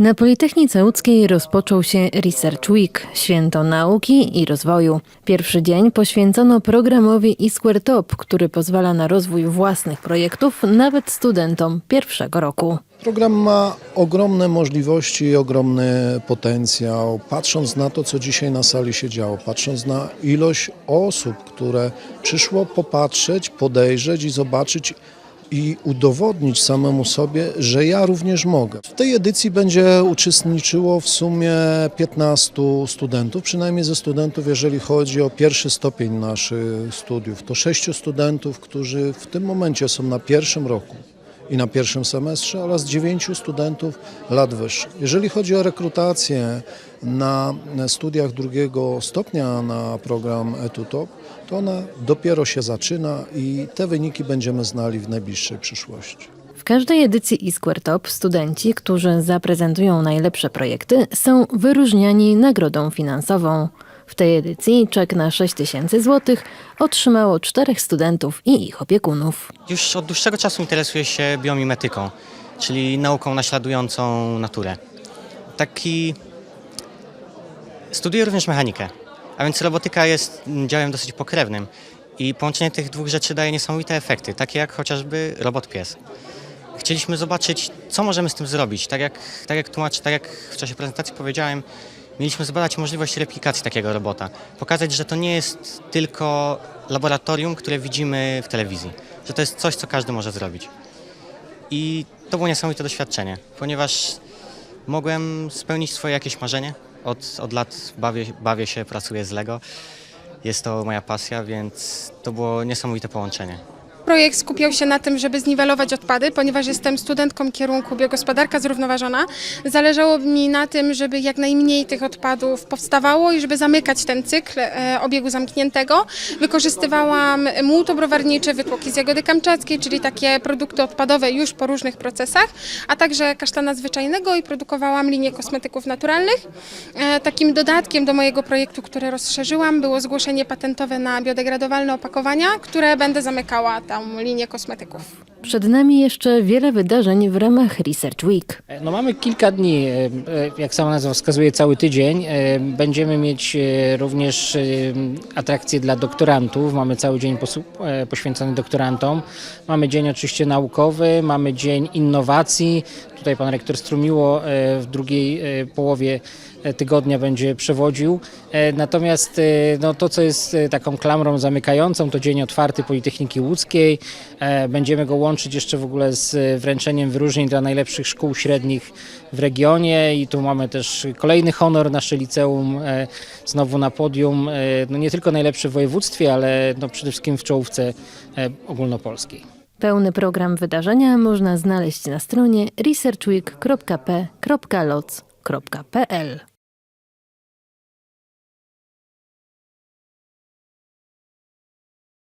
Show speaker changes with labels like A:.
A: Na Politechnice Łódzkiej rozpoczął się Research Week, święto nauki i rozwoju. Pierwszy dzień poświęcono programowi eSquare Top, który pozwala na rozwój własnych projektów nawet studentom pierwszego roku.
B: Program ma ogromne możliwości i ogromny potencjał. Patrząc na to, co dzisiaj na sali się działo, patrząc na ilość osób, które przyszło popatrzeć, podejrzeć i zobaczyć i udowodnić samemu sobie, że ja również mogę. W tej edycji będzie uczestniczyło w sumie 15 studentów, przynajmniej ze studentów, jeżeli chodzi o pierwszy stopień naszych studiów. To sześciu studentów, którzy w tym momencie są na pierwszym roku i na pierwszym semestrze oraz dziewięciu studentów lat wyższych. Jeżeli chodzi o rekrutację na studiach drugiego stopnia na program EtuTop, to ona dopiero się zaczyna i te wyniki będziemy znali w najbliższej przyszłości.
A: W każdej edycji eSquare Top studenci, którzy zaprezentują najlepsze projekty, są wyróżniani nagrodą finansową. W tej edycji czek na 6 tysięcy złotych otrzymało czterech studentów i ich opiekunów.
C: Już od dłuższego czasu interesuję się biomimetyką, czyli nauką naśladującą naturę. Taki. Studiuję również mechanikę, a więc robotyka jest działem dosyć pokrewnym i połączenie tych dwóch rzeczy daje niesamowite efekty, takie jak chociażby robot-pies. Chcieliśmy zobaczyć, co możemy z tym zrobić. Tak jak, tak jak tłumacz, tak jak w czasie prezentacji powiedziałem, mieliśmy zbadać możliwość replikacji takiego robota. Pokazać, że to nie jest tylko laboratorium, które widzimy w telewizji, że to jest coś, co każdy może zrobić. I to było niesamowite doświadczenie, ponieważ mogłem spełnić swoje jakieś marzenie. Od, od lat bawię, bawię się, pracuję z Lego. Jest to moja pasja, więc to było niesamowite połączenie.
D: Projekt skupiał się na tym, żeby zniwelować odpady, ponieważ jestem studentką kierunku biogospodarka zrównoważona. Zależało mi na tym, żeby jak najmniej tych odpadów powstawało i żeby zamykać ten cykl e, obiegu zamkniętego. Wykorzystywałam muł browarniczy, wytłoki z jagody kamczackiej, czyli takie produkty odpadowe już po różnych procesach, a także kasztana zwyczajnego i produkowałam linię kosmetyków naturalnych. E, Takim dodatkiem do mojego projektu, który rozszerzyłam, było zgłoszenie patentowe na biodegradowalne opakowania, które będę zamykała tą linię kosmetyków.
A: Przed nami jeszcze wiele wydarzeń w ramach Research Week.
E: No mamy kilka dni, e, e, jak sama nazwa wskazuje, cały tydzień. E, Będziemy mieć e, również e, atrakcje dla doktorantów. Mamy cały dzień e, poświęcony doktorantom. Mamy dzień oczywiście naukowy, mamy dzień innowacji. Tutaj pan rektor Strumiło e, w drugiej e, połowie e, tygodnia będzie przewodził. Natomiast no, to, co jest taką klamrą zamykającą, to dzień otwarty Politechniki Łódzkiej. Będziemy go łączyć jeszcze w ogóle z wręczeniem wyróżnień dla najlepszych szkół średnich w regionie i tu mamy też kolejny honor, nasze liceum znowu na podium, no nie tylko najlepsze w województwie, ale no przede wszystkim w czołówce ogólnopolskiej.
A: Pełny program wydarzenia można znaleźć na stronie researchweek.p.loc.pl.